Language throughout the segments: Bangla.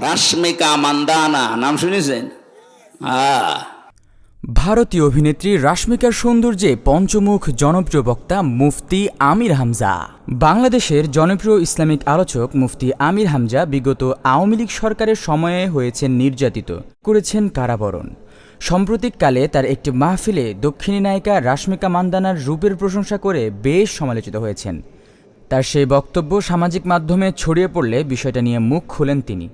রাশ্মিকা মান্দানা, নাম শুনেছেন? হ্যাঁ। ভারতীয় অভিনেত্রী রাশমিকার সৌন্দর্যে পঞ্চমুখ জনপ্রিয় বক্তা মুফতি আমির হামজা। বাংলাদেশের জনপ্রিয় ইসলামিক আলোচক মুফতি আমির হামজা বিগত আওয়ামী লীগ সরকারের সময়ে হয়েছেন নির্যাতিত, করেছেন কারাবরণ। সাম্প্রতিককালে তার একটি মাহফিলে দক্ষিণী নায়িকা রাশমিকা মান্দানার রূপের প্রশংসা করে বেশ সমালোচিত হয়েছেন। তার সেই বক্তব্য সামাজিক মাধ্যমে ছড়িয়ে পড়লে বিষয়টা নিয়ে মুখ খুলেন তিনি।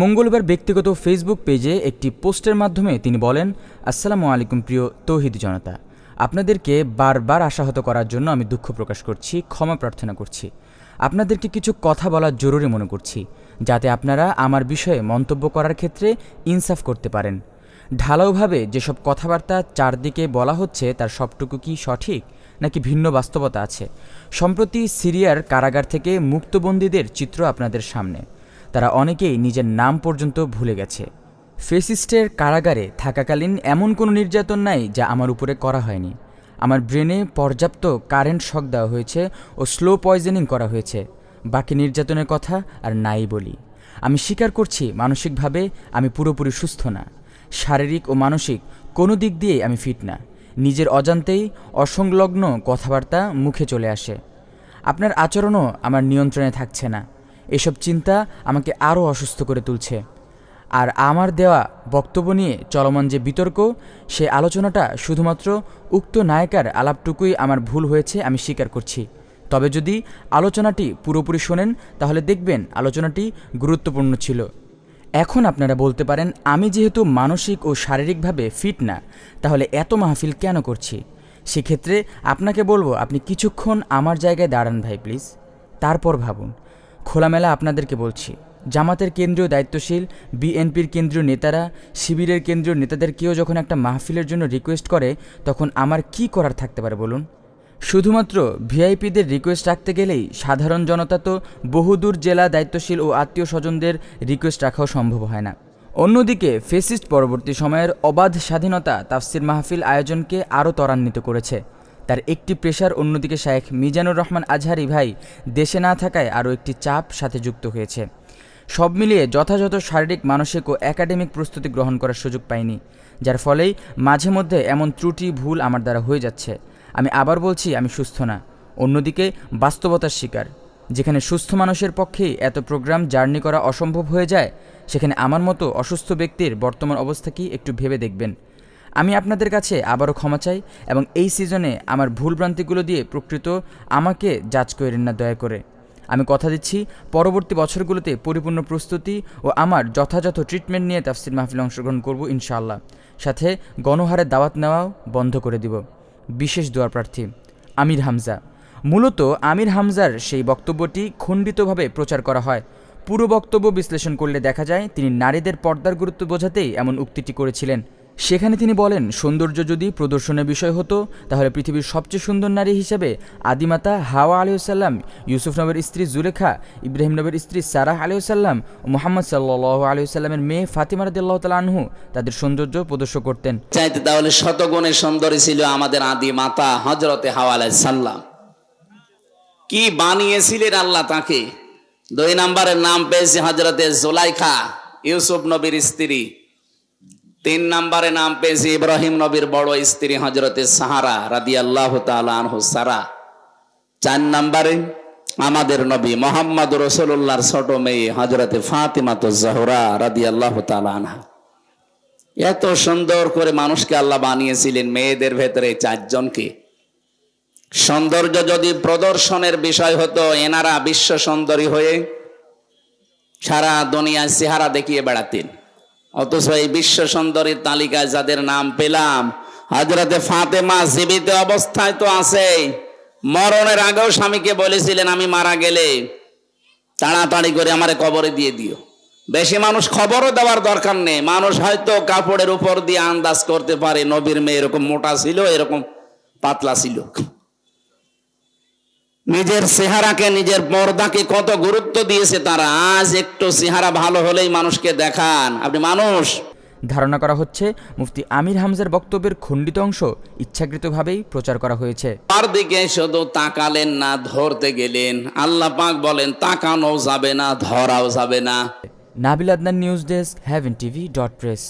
মঙ্গলবার ব্যক্তিগত ফেসবুক পেজে একটি পোস্টের মাধ্যমে তিনি বলেন, আসসালামু আলাইকুম প্রিয় তৌহিদ জনতা। আপনাদেরকে বারবার আশাহত করার জন্য আমি দুঃখ প্রকাশ করছি, ক্ষমা প্রার্থনা করছি। আপনাদেরকে কিছু কথা বলা জরুরি মনে করছি, যাতে আপনারা আমার বিষয়ে মন্তব্য করার ক্ষেত্রে ইনসাফ করতে পারেন। ঢালাওভাবে যেসব কথাবার্তা চারদিকে বলা হচ্ছে, তার সবটুকু কি সঠিক? নাকি ভিন্ন বাস্তবতা আছে? সম্প্রতি সিরিয়ার কারাগার থেকে মুক্তবন্দীদের চিত্র আপনাদের সামনে। তারা অনেকেই নিজের নাম পর্যন্ত ভুলে গেছে। ফেসিস্টের কারাগারে থাকাকালীন এমন কোনো নির্যাতন নাই যা আমার উপরে করা হয়নি। আমার ব্রেনে পর্যাপ্ত কারেন্ট শক দেওয়া হয়েছে ও স্লো পয়জনিং করা হয়েছে। বাকি নির্যাতনের কথা আর নাই বলি। আমি স্বীকার করছি মানসিকভাবে আমি পুরোপুরি সুস্থ না। শারীরিক ও মানসিক কোনো দিক দিয়েই আমি ফিট না। নিজের অজান্তেই অসংলগ্ন কথাবার্তা মুখে চলে আসে। আপনার আচরণও আমার নিয়ন্ত্রণে থাকছে না। এসব চিন্তা আমাকে আরও অসুস্থ করে তুলছে। আর আমার দেওয়া বক্তব্য নিয়ে চলমান যে বিতর্ক, সে আলোচনাটা শুধুমাত্র উক্ত নায়িকার আলাপটুকুই আমার ভুল হয়েছে আমি স্বীকার করছি। তবে যদি আলোচনাটি পুরোপুরি শোনেন, তাহলে দেখবেন আলোচনাটি গুরুত্বপূর্ণ ছিল। এখন আপনারা বলতে পারেন, আমি যেহেতু মানসিক ও শারীরিকভাবে ফিট না, তাহলে এত মাহফিল কেন করছি? সেক্ষেত্রে আপনাকে বলব, আপনি কিছুক্ষণ আমার জায়গায় দাঁড়ান ভাই, প্লিজ। তারপর ভাবুন। খোলামেলা আপনাদেরকে বলছি, জামাতের কেন্দ্রীয় দায়িত্বশীল, বিএনপির কেন্দ্রীয় নেতারা, শিবিরের কেন্দ্রীয় নেতাদের কেউ যখন একটা মাহফিলের জন্য রিকোয়েস্ট করে, তখন আমার কি করার থাকতে পারে বলুন? শুধুমাত্র ভিআইপিদের রিকোয়েস্ট রাখতে গেলেই সাধারণ জনতা তো বহুদূর জেলা দায়িত্বশীল ও আত্মীয় স্বজনদের রিকোয়েস্ট রাখাও সম্ভব হয় না। অন্যদিকে ফেসিস্ট পরবর্তী সময়ের অবাধ স্বাধীনতা তাফসির মাহফিল আয়োজনকে আরও ত্বরান্বিত করেছে। তার একটি প্রেশার অন্যদিকে শায়েখ মিজানুর রহমান আজহারি ভাই দেশে না থাকায় আরও একটি চাপ সাথে যুক্ত হয়েছে। সব মিলিয়ে যথাযথ শারীরিক, মানসিক ও একাডেমিক প্রস্তুতি গ্রহণ করার সুযোগ পাইনি, যার ফলেই মাঝে মধ্যে এমন ত্রুটি, ভুল আমার দ্বারা হয়ে যাচ্ছে। আমি আবার বলছি, আমি সুস্থ না। অন্যদিকে, বাস্তবতার শিকার। যেখানে সুস্থ মানুষের পক্ষেই এত প্রোগ্রাম জার্নি করা অসম্ভব হয়ে যায়, সেখানে আমার মতো অসুস্থ ব্যক্তির বর্তমান অবস্থা কি একটু ভেবে দেখবেন। আমি আপনাদের কাছে আবারও ক্ষমা চাই এবং এই সিজনে আমার ভুলভ্রান্তিগুলো দিয়ে প্রকৃত আমাকে জাজ করেন না দয়া করে। আমি কথা দিচ্ছি, পরবর্তী বছরগুলোতে পরিপূর্ণ প্রস্তুতি ও আমার যথাযথ ট্রিটমেন্ট নিয়ে তাফসির মাহফিলে অংশগ্রহণ করব ইনশাআল্লাহ। সাথে গণহারে দাওয়াত নেওয়াও বন্ধ করে দিব। বিশেষ দোয়ার প্রার্থী আমির হামজা। মূলত আমির হামজার সেই বক্তব্যটি খণ্ডিতভাবে প্রচার করা হয়। পুরো বক্তব্য বিশ্লেষণ করলে দেখা যায়, তিনি নারীদের পর্দার গুরুত্ব বোঝাতেই এমন উক্তিটি করেছিলেন। সেখানে তিনি বলেন, সৌন্দর্য যদি প্রদর্শনের বিষয় হতো, তাহলে পৃথিবীর সবচেয়ে সুন্দর নারী হিসেবে আদিমাতা হাওয়া আলিউসাল্লাম ইউসুফ নবের স্ত্রী জুলেখা, ইব্রাহিম নবের স্ত্রী সারাহ আলিউসাল্লাম ও মোহাম্মদ সাল্লাহ আলিউসাল্লামের মেয়ে ফাতিমা রাদিল্লাহ আনহু তাদের সৌন্দর্য প্রদর্শন করতেন। চাইতে তাহলে শতগুণে সুন্দরী ছিল আমাদের আদি মাতা হজরতে হাওয়ালাই সাল্লাম কি বানিয়েছিলেন আল্লাহ তাকে? দুই নম্বরের নাম পেয়েছে হজরতে জোলাইখা, ইউসুফ নবীর স্ত্রী। তিন নম্বরে নাম পেয়েছে ইব্রাহিম নবীর বড় স্ত্রী হজরতে সাহারা রাদি আল্লাহ সারা। চার নম্বরে আমাদের নবী মোহাম্মদ রসুল্লাহর ছোট মেয়ে হজরতে ফাতিমাত জাহরা রাদি আল্লাহ আনহা। এত সুন্দর করে মানুষকে আল্লাহ বানিয়েছিলেন মেয়েদের ভেতরে চারজনকে। সৌন্দর্য যদি প্রদর্শনের বিষয় হতো, এনারা বিশ্ব সুন্দরী হয়ে সারা দুনিয়ায় চেহারা দেখিয়ে বেড়াতেন। অথচ এই বিশ্ব সুন্দরীর তালিকায় যাদের নাম পেলাম হজরতে ফাতেমা জীবিত অবস্থায় তো আছে। মরণের আগেও স্বামীকে বলেছিলেন, আমি মারা গেলে তাড়াতাড়ি করে আমারে কবরে দিয়ে দিও। বেশি মানুষ খবরও দেওয়ার দরকার নেই। মানুষ হয়তো কাপড়ের উপর দিয়ে আন্দাজ করতে পারে, নবীর মেয়ে এরকম মোটা ছিল, এরকম পাতলা ছিল। নিজের চেহারাকে নিজের পর্দাকে কত গুরুত্ব দিয়েছে তারা। আজ একটু চেহারা ভালো হলেই মানুষকে দেখান। আপনি মানুষ। ধারণা করা হচ্ছে মুফতি আমির হামজার বক্তব্যের খণ্ডিত অংশ ইচ্ছাকৃতভাবেই প্রচার করা হয়েছে। তার দিকে শুধু তাকালেন না ধরতে গেলেন। আল্লাহ পাক বলেন তাকানো যাবে না ধরাও যাবে না। Nabil Adnan news desk Haven TV dot press.